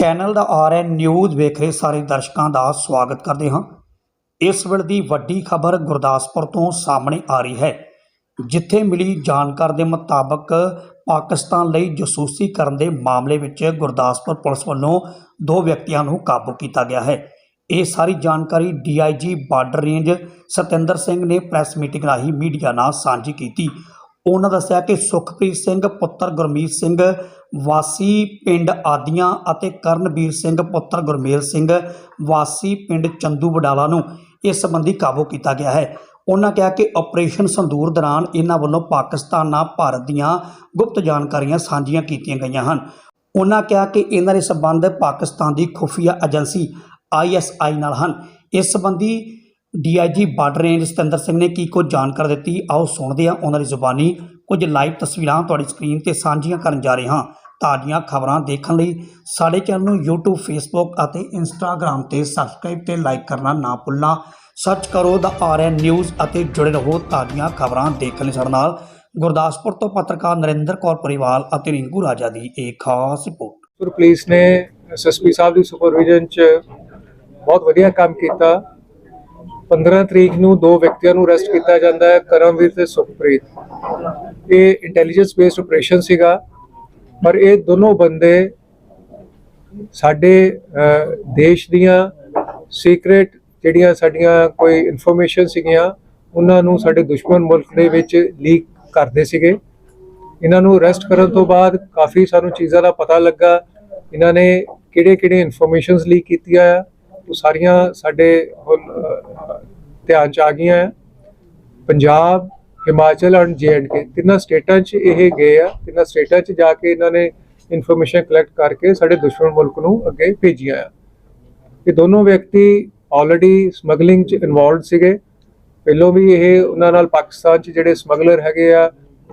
Channel ਦਾ R N news ਵੇਖ ਰਹੇ ਸਾਰੇ ਦਰਸ਼ਕਾਂ ਦਾ ਸਵਾਗਤ ਕਰਦੇ ਹਾਂ। ਇਸ ਵੇਲੇ ਦੀ ਵੱਡੀ ਖਬਰ ਗੁਰਦਾਸਪੁਰ ਤੋਂ ਸਾਹਮਣੇ ਆ ਰਹੀ ਹੈ, ਜਿੱਥੇ ਮਿਲੀ ਜਾਣਕਾਰੀ ਦੇ ਮੁਤਾਬਕ ਪਾਕਿਸਤਾਨ ਲਈ ਜਸੂਸੀ ਕਰਨ ਦੇ ਮਾਮਲੇ ਵਿੱਚ ਗੁਰਦਾਸਪੁਰ ਪੁਲਿਸ ਵੱਲੋਂ ਦੋ ਵਿਅਕਤੀਆਂ ਨੂੰ ਕਾਬੂ ਕੀਤਾ ਗਿਆ ਹੈ। ਇਹ ਸਾਰੀ ਜਾਣਕਾਰੀ DIG border range Satinder Singh ਨੇ ਪ੍ਰੈਸ ਮੀਟਿੰਗ ਰਾਹੀਂ ਮੀਡੀਆ ਨਾਲ ਸਾਂਝੀ ਕੀਤੀ ਉਹਨਾਂ ਦੱਸਿਆ ਕਿ ਸੁਖਪ੍ਰੀਤ ਸਿੰਘ, ਪੁੱਤਰ ਗੁਰਮੀਤ ਸਿੰਘ, ਵਾਸੀ ਪਿੰਡ ਆਦੀਆਂ ਅਤੇ ਕਰਨਵੀਰ ਸਿੰਘ, ਪੁੱਤਰ ਗੁਰਮੇਲ ਸਿੰਘ, ਵਾਸੀ ਪਿੰਡ ਚੰਦੂ ਬਡਾਲਾ ਨੂੰ ਇਸ ਸੰਬੰਧੀ ਕਾਬੂ ਕੀਤਾ ਗਿਆ ਹੈ। ਉਹਨਾਂ ਕਿਹਾ ਕਿ ਆਪਰੇਸ਼ਨ ਸੰਦੂਰ ਦੌਰਾਨ ਇਹਨਾਂ ਵੱਲੋਂ ਪਾਕਿਸਤਾਨ ਨਾਲ ਭਾਰਤ ਦੀਆਂ ਗੁਪਤ ਜਾਣਕਾਰੀਆਂ ਸਾਂਝੀਆਂ ਕੀਤੀਆਂ ਗਈਆਂ ਹਨ। ਉਹਨਾਂ ਕਿਹਾ ਕਿ ਇਹਨਾਂ ਦੇ ਸਬੰਧ ਪਾਕਿਸਤਾਨ ਦੀ ਖੁਫੀਆ ਏਜੰਸੀ ਆਈਐਸਆਈ ਨਾਲ ਹਨ। ਇਸ ਸੰਬੰਧੀ DIG border range Satinder Singh ਨੇ ਕੀ ਕੁਝ ਜਾਣਕਾਰੀ ਦਿੱਤੀ? ਆਓ ਸੁਣਦੇ ਹਾਂ ਉਹਨਾਂ ਦੀ ਜ਼ੁਬਾਨੀ। ਕੁਝ ਲਾਈਵ ਤਸਵੀਰਾਂ ਤੁਹਾਡੀ ਸਕਰੀਨ ਤੇ ਸਾਂਝੀਆਂ ਕਰਨ ਜਾ ਰਹੇ ਹਾਂ। ਤਾਜ਼ੀਆਂ ਖਬਰਾਂ ਦੇਖਣ ਲਈ ਸਾਡੇ ਚੈਨਲ ਨੂੰ YouTube, Facebook ਅਤੇ Instagram ਤੇ ਸਬਸਕ੍ਰਾਈਬ ਤੇ ਲਾਈਕ ਕਰਨਾ ਨਾ ਭੁੱਲਣਾ। ਸਰਚ ਕਰੋ ਦਾ ਆਰਐਨ ਨਿਊਜ਼ ਅਤੇ ਜੁੜੇ ਰਹੋ ਤਾਜ਼ੀਆਂ ਖਬਰਾਂ ਦੇਖਣ ਲਈ ਸਾਡੇ ਨਾਲ। ਗੁਰਦਾਸਪੁਰ ਤੋਂ ਪੱਤਰਕਾਰ ਨਰਿੰਦਰ ਕੌਰ ਪਰਿਵਾਲ ਅਤੇ ਰਿੰਕੂ ਰਾਜਾ ਦੀ ਇੱਕ ਖਾਸ ਰਿਪੋਰਟ। ਪੁਲਿਸ ਨੇ ਐਸਐਸਪੀ ਸਾਹਿਬ ਦੀ ਸੁਪਰਵਿਜ਼ਨ ਚ ਬਹੁਤ ਵਧੀਆ ਕੰਮ ਕੀਤਾ। 15 ਤਰੀਕ ਨੂੰ ਦੋ ਵਿਅਕਤੀਆਂ ਨੂੰ ਅਰੈਸਟ ਕੀਤਾ ਜਾਂਦਾ ਹੈ ਕਰਮਵੀਰ ਤੇ ਸੁਖਪ੍ਰੀਤ। ਇਹ ਇੰਟੈਲੀਜੈਂਸ ਬੇਸਡ ਆਪਰੇਸ਼ਨ ਸੀਗਾ, ਪਰ ਇਹ ਦੋਨੋਂ ਬੰਦੇ ਸਾਡੇ ਦੇਸ਼ ਦੀਆਂ ਸੀਕ੍ਰੇਟ ਜਿਹੜੀਆਂ ਸਾਡੀਆਂ ਕੋਈ ਇਨਫੋਰਮੇਸ਼ਨ ਸੀਗੀਆਂ, ਉਹਨਾਂ ਨੂੰ ਸਾਡੇ ਦੁਸ਼ਮਣ ਮੁਲਕ ਦੇ ਵਿੱਚ ਲੀਕ ਕਰਦੇ ਸੀਗੇ। ਇਹਨਾਂ ਨੂੰ ਅਰੈਸਟ ਕਰਨ ਤੋਂ ਬਾਅਦ ਕਾਫੀ ਸਾਨੂੰ ਚੀਜ਼ਾਂ ਦਾ ਪਤਾ ਲੱਗਾ, ਇਹਨਾਂ ਨੇ ਕਿਹੜੇ ਕਿਹੜੇ ਇਨਫੋਰਮੇਸ਼ਨਸ ਲੀਕ ਕੀਤੀਆਂ ਆ, ਉਹ ਸਾਰੀਆਂ ਸਾਡੇ ਹੁਣ ਧਿਆਨ ਚ ਆ ਗਈਆਂ ਆ। ਪੰਜਾਬ, ਹਿਮਾਚਲ ਐਂਡ ਕੇ ਤਿੰਨਾਂ ਸਟੇਟਾਂ 'ਚ ਇਹ ਗਏ ਆ। ਤਿੰਨਾਂ ਸਟੇਟਾਂ 'ਚ ਜਾ ਕੇ ਇਹਨਾਂ ਨੇ ਇਨਫੋਰਮੇਸ਼ਨ ਕਲੈਕਟ ਕਰਕੇ ਸਾਡੇ ਦੁਸ਼ਮਣ ਮੁਲਕ ਨੂੰ ਅੱਗੇ ਭੇਜੀਆਂ ਆ। ਇਹ ਦੋਨੋਂ ਵਿਅਕਤੀ ਆਲਰੇਡੀ ਸਮਗਲਿੰਗ 'ਚ ਇਨਵੋਲਡ ਸੀਗੇ। ਪਹਿਲੋਂ ਵੀ ਇਹ ਉਹਨਾਂ ਨਾਲ ਪਾਕਿਸਤਾਨ 'ਚ ਜਿਹੜੇ ਸਮਗਲਰ ਹੈਗੇ ਆ,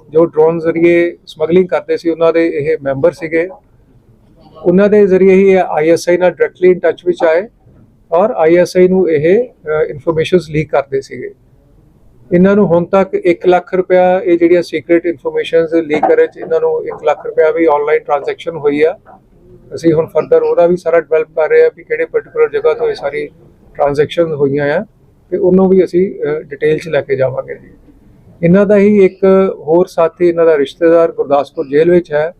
ਜੋ ਡਰੋਨ ਜ਼ਰੀਏ ਸਮਗਲਿੰਗ ਕਰਦੇ ਸੀ, ਉਹਨਾਂ ਦੇ ਇਹ ਮੈਂਬਰ ਸੀਗੇ। ਉਹਨਾਂ ਦੇ ਜ਼ਰੀਏ ਹੀ ਆਈਐਸਆਈ ਨਾਲ ਡਾਇਰੈਕਟਲੀ ਇਨ ਟੱਚ ਵਿੱਚ ਆਏ। ਔਰ ਆਈਐਸਆਈ ਨੂੰ ਇਹ ਇਨਫੋਰਮੇਸ਼ਨਸ ਲੀਕ ਕਰਦੇ ਸੀਗੇ। ਇਹਨਾਂ ਨੂੰ ਹੁਣ ਤੱਕ 1 ਲੱਖ ਰੁਪਇਆ ਇਹ ਜਿਹੜੀਆਂ ਸੀਕ੍ਰੀਟ ਇਨਫੋਰਮੇਸ਼ਨਸ ਲੀਕ ਕਰੇ ਚ ਇਹਨਾਂ ਨੂੰ 1 ਲੱਖ ਰੁਪਇਆ ਵੀ ਆਨਲਾਈਨ ਟ੍ਰਾਂਜੈਕਸ਼ਨ ਹੋਈ ਆ। ਅਸੀਂ ਹੁਣ ਫਰਦਰ ਉਹਦਾ ਵੀ ਸਾਰਾ ਡਿਵੈਲਪ ਕਰ ਰਹੇ ਆ ਵੀ ਕਿਹੜੇ ਪਾਰਟਿਕੂਲਰ ਜਗ੍ਹਾ ਤੋਂ ਇਹ ਸਾਰੀ ਟ੍ਰਾਂਜੈਕਸ਼ਨ ਹੋਈਆਂ ਆ ਤੇ ਉਹਨੂੰ ਵੀ ਅਸੀਂ ਡਿਟੇਲ ਚ ਲੈ ਕੇ ਜਾਵਾਂਗੇ ਜੀ। ਇਹਨਾਂ ਦਾ ਹੀ ਇੱਕ ਹੋਰ ਸਾਥੀ, ਇਹਨਾਂ ਦਾ ਰਿਸ਼ਤੇਦਾਰ ਗੁਰਦਾਸਪੁਰ ਜੇਲ੍ਹ ਵਿੱਚ ਹੈ।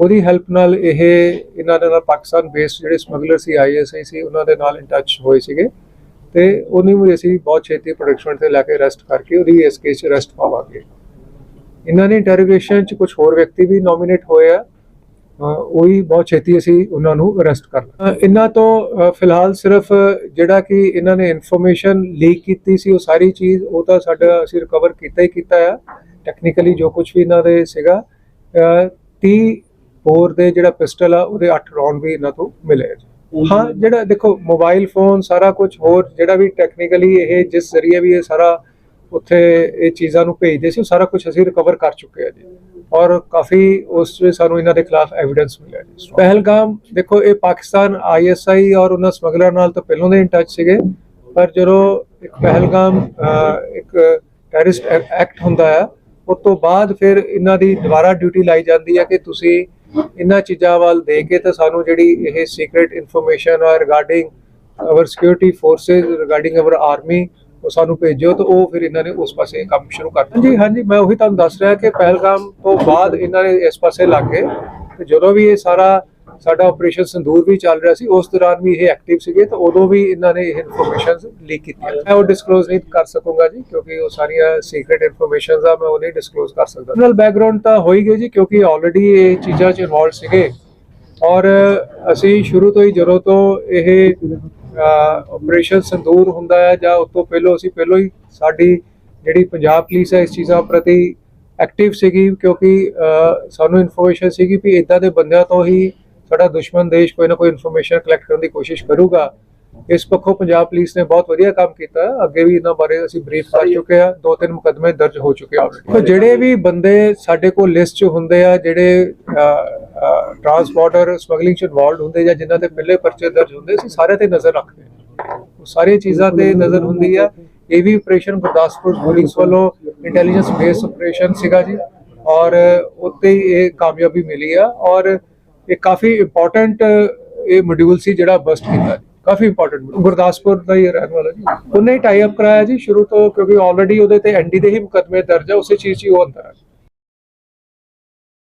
ਉਹਦੀ ਹੈਲਪ ਨਾਲ ਇਹ ਇਹਨਾਂ ਦੇ ਨਾਲ ਪਾਕਿਸਤਾਨ ਬੇਸਡ ਜਿਹੜੇ ਸਮਗਲਰ ਸੀ ਆਈਐਸਆਈ ਸੀ, ਉਹਨਾਂ ਦੇ ਨਾਲ ਇਨ ਟੱਚ ਹੋਏ ਸੀਗੇ। ਤੇ ਉਹਨੂੰ ਵੀ ਅਸੀਂ ਬਹੁਤ ਛੇਤੀ ਪ੍ਰੋਡਕਸ਼ਨ ਤੇ ਲੈ ਕੇ ਅਰੈਸਟ ਕਰਕੇ ਉਹਦੀ ਇਸ ਕੇਸ 'ਚ ਅਰੈਸਟ ਪਾਵਾਂਗੇ। ਇਹਨਾਂ ਨੇ ਇੰਟਰੋਗੇਸ਼ਨ 'ਚ ਕੁਝ ਹੋਰ ਵਿਅਕਤੀ ਵੀ ਨੋਮੀਨੇਟ ਹੋਏ ਆ। ਅਹ ਉਹ ਵੀ ਬਹੁਤ ਛੇਤੀ ਅਸੀਂ ਉਹਨਾਂ ਨੂੰ ਅਰੈਸਟ ਕਰਨਾ ਇਹਨਾਂ ਤੋਂ ਫਿਲਹਾਲ ਸਿਰਫ ਜਿਹੜਾ ਕਿ ਇਹਨਾਂ ਨੇ ਇਨਫੋਰਮੇਸ਼ਨ ਲੀਕ ਕੀਤੀ ਸੀ, ਉਹ ਸਾਰੀ ਚੀਜ਼, ਉਹ ਤਾਂ ਸਾਡਾ ਅਸੀਂ ਰਿਕਵਰ ਕੀਤਾ ਹੀ ਕੀਤਾ ਆ। ਟੈਕਨੀਕਲੀ ਜੋ ਕੁਝ ਵੀ ਇਹਨਾਂ ਦੇ ਸੀਗਾ। ਅਹ 30 ਹੋਰ ਦੇ ਜਿਹੜਾ ਪਿਸਟਲ ਆ ਉਹਦੇ 8 ਰੌਂਡ ਵੀ ਇਹਨਾਂ ਤੋਂ ਮਿਲੇ। ਹਾਂ ਜਿਹੜਾ ਦੇਖੋ ਮੋਬਾਈਲ ਫੋਨ ਸਾਰਾ ਕੁਝ ਹੋਰ ਜਿਹੜਾ ਵੀ ਟੈਕਨੀਕਲੀ ਇਹ ਜਿਸ ਜ਼ਰੀਏ ਵੀ ਇਹ ਸਾਰਾ ਉੱਥੇ ਇਹ ਚੀਜ਼ਾਂ ਨੂੰ ਭੇਜਦੇ ਸੀ ਉਹ ਸਾਰਾ ਕੁਝ ਅਸੀਂ ਰਿਕਵਰ ਕਰ ਚੁੱਕੇ ਆ ਜੀ। ਔਰ ਕਾਫੀ ਉਸ ਵਿੱਚ ਸਾਨੂੰ ਇਹਨਾਂ ਦੇ ਖਿਲਾਫ ਐਵੀਡੈਂਸ ਮਿਲਿਆ ਜੀ। ਪਹਿਲਗਾਮ ਦੇਖੋ ਇਹ ਪਾਕਿਸਤਾਨ ਆਈਐਸਆਈ ਔਰ ਉਹਨਾਂ ਸਮਗਲਰ ਨਾਲ ਤਾਂ ਪਹਿਲਾਂ ਦੇ ਇਨ ਟੱਚ ਸੀਗੇ ਪਰ ਜਦੋਂ ਇੱਕ ਪਹਿਲਗਾਮ ਇੱਕ ਟੈਰਰਿਸਟ ਐਕਟ ਹੁੰਦਾ ਆ ਉਸ ਤੋਂ ਬਾਅਦ ਫਿਰ ਇਹਨਾਂ ਦੀ ਦੁਬਾਰਾ ਡਿਊਟੀ ਲਾਈ ਜਾਂਦੀ ਹੈ ਕਿ ਤੁਸੀਂ ਇਹਨਾਂ ਚੀਜ਼ਾਂ ਵੱਲ ਦੇ ਕੇ ਤਾਂ ਸਾਨੂੰ ਜਿਹੜੀ ਇਹ ਸੀਕ੍ਰੀਟ ਇਨਫੋਰਮੇਸ਼ਨ ਆ regarding our security forces regarding our army ਉਹ ਸਾਨੂੰ ਭੇਜੋ ਤਾਂ ਉਹ ਫਿਰ ਇਹਨਾਂ ਨੇ ਉਸ ਪਾਸੇ ਕੰਮ ਸ਼ੁਰੂ ਕਰ ਦਿੱਤਾ ਜੀ ਹਾਂਜੀ, ਮੈਂ ਉਹੀ ਤੁਹਾਨੂੰ ਦੱਸ ਰਿਹਾ ਕਿ ਪਹਿਲਗਾਮ ਤੋਂ ਬਾਅਦ ਇਹਨਾਂ ਨੇ ਇਸ ਪਾਸੇ ਲੱਗ ਗਏ। ਤੇ ਜਦੋਂ ਵੀ ਇਹ ਸਾਰਾ ਸਾਡਾ ਆਪਰੇਸ਼ਨ ਸੰਦੂਰ ਵੀ ਚੱਲ ਰਿਹਾ ਸੀ, ਉਸ ਦੌਰਾਨ ਵੀ ਇਹ ਐਕਟਿਵ ਸੀਗੇ, ਤਾਂ ਉਦੋਂ ਵੀ ਇਹਨਾਂ ਨੇ ਇਹ ਇਨਫੋਰਮੇਸ਼ਨਸ ਲੀਕ ਕੀਤੀਆਂ। ਮੈਂ ਉਹ ਡਿਸਕਲੋਜ਼ ਨਹੀਂ ਕਰ ਸਕੂੰਗਾ ਜੀ, ਕਿਉਂਕਿ ਉਹ ਸਾਰੀਆਂ ਸੀਕ੍ਰੀਟ ਇਨਫੋਰਮੇਸ਼ਨਸ ਆ, ਮੈਂ ਉਹ ਨਹੀਂ ਡਿਸਕਲੋਜ਼ ਕਰ ਸਕਦਾ। ਨਾਲ ਬੈਕਗ੍ਰਾਉਂਡ ਤਾਂ ਹੋਈ ਗਈ ਜੀ, ਕਿਉਂਕਿ ਆਲਰੇਡੀ ਇਹ ਚੀਜ਼ਾਂ 'ਚ ਇਨਵੋਲਡ ਸੀਗੇ। ਔਰ ਅਸੀਂ ਸ਼ੁਰੂ ਤੋਂ ਹੀ ਜਦੋਂ ਤੋਂ ਇਹ ਆਪਰੇਸ਼ਨ ਸੰਦੂਰ ਹੁੰਦਾ ਹੈ ਜਾਂ ਉਸ ਤੋਂ ਪਹਿਲਾਂ ਅਸੀਂ ਪਹਿਲਾਂ ਹੀ ਸਾਡੀ ਜਿਹੜੀ ਪੰਜਾਬ ਪੁਲਿਸ ਹੈ ਇਸ ਚੀਜ਼ਾਂ ਪ੍ਰਤੀ ਐਕਟਿਵ ਸੀਗੀ, ਕਿਉਂਕਿ ਸਾਨੂੰ ਇਨਫੋਰਮੇਸ਼ਨ ਸੀਗੀ ਵੀ ਇਦਾਂ ਦੇ ਬੰਦਿਆਂ ਤੋਂ ਹੀ ਸਾਡਾ ਦੁਸ਼ਮਣ ਦੇਸ਼ ਕੋਈ ਨਾ ਕੋਈ ਇਨਫੋਰਮੇਸ਼ਨ ਕਲੈਕਟ ਕਰਨ ਦੀ ਕੋਸ਼ਿਸ਼ ਕਰੂਗਾ। ਇਸ ਪੱਖੋਂ ਪੰਜਾਬ ਪੁਲਿਸ ਨੇ ਬਹੁਤ ਵਧੀਆ ਕੰਮ ਕੀਤਾ। ਅੱਗੇ ਵੀ ਇਹਨਾਂ ਬਾਰੇ ਅਸੀਂ ਬਰੀਫ ਕਰ ਚੁੱਕੇ ਆ ਦੋ ਤਿੰਨ ਮੁਕੱਦਮੇ ਦਰਜ ਹੋ ਚੁੱਕੇ ਆ already। ਜਿਹੜੇ ਵੀ ਬੰਦੇ ਸਾਡੇ ਕੋਲ ਲਿਸਟ 'ਚ ਹੁੰਦੇ ਆ ਜਿਹੜੇ ਟਰਾਂਸਪੋਰਟਰ ਸਮਗਲਿੰਗ 'ਚ ਇਨਵੋਲਡ ਹੁੰਦੇ ਜਾਂ ਜਿਨ੍ਹਾਂ ਤੇ ਪਹਿਲੇ ਪਰਚੇ ਦਰਜ ਹੁੰਦੇ ਸੀ ਸਾਰੇ ਤੇ ਨਜ਼ਰ ਰੱਖਦੇ ਹਾਂ। ਉਹ ਸਾਰੀਆਂ ਚੀਜ਼ਾਂ ਤੇ ਨਜ਼ਰ ਹੁੰਦੀ ਆ। ਇਹ ਵੀ ਆਪਰੇਸ਼ਨ ਗੁਰਦਾਸਪੁਰ ਪੁਲਿਸ ਵੱਲੋਂ ਇੰਟੈਲੀਜੈਂਸ ਬੇਸ ਆਪਰੇਸ਼ਨ ਸੀਗਾ ਜੀ। ਔਰ ਉੱਤੇ ਹੀ ਇਹ ਕਾਮਯਾਬੀ ਮਿਲੀ ਆ। ਔਰ ਇਹ ਕਾਫੀ ਇੰਪੋਰਟੈਂਟ ਇਹ ਮੋਡਿਊਲ ਸੀ ਜਿਹੜਾ ਬਸਟ ਕੀਤਾ ਕਾਫੀ ਇੰਪੋਰਟੈਂਟ ਗੁਰਦਾਸਪੁਰ ਦਾ ਹੀ ਰਹਿਣ ਵਾਲਾ ਜੀ। ਉਹਨੇ ਟਾਈ ਅਪ ਕਰਾਇਆ ਜੀ ਸ਼ੁਰੂ ਤੋਂ, ਕਿਉਂਕਿ ਆਲਰੇਡੀ ਉਹਦੇ ਤੇ ਐਨਡੀ ਦੇ ਹੀ ਮੁਕਦਮੇ ਦਰਜ ਹੈ ਉਸੇ ਚੀਜ਼ 'ਚ ਹੀ ਉਹ ਅੰਦਰ ਹੈ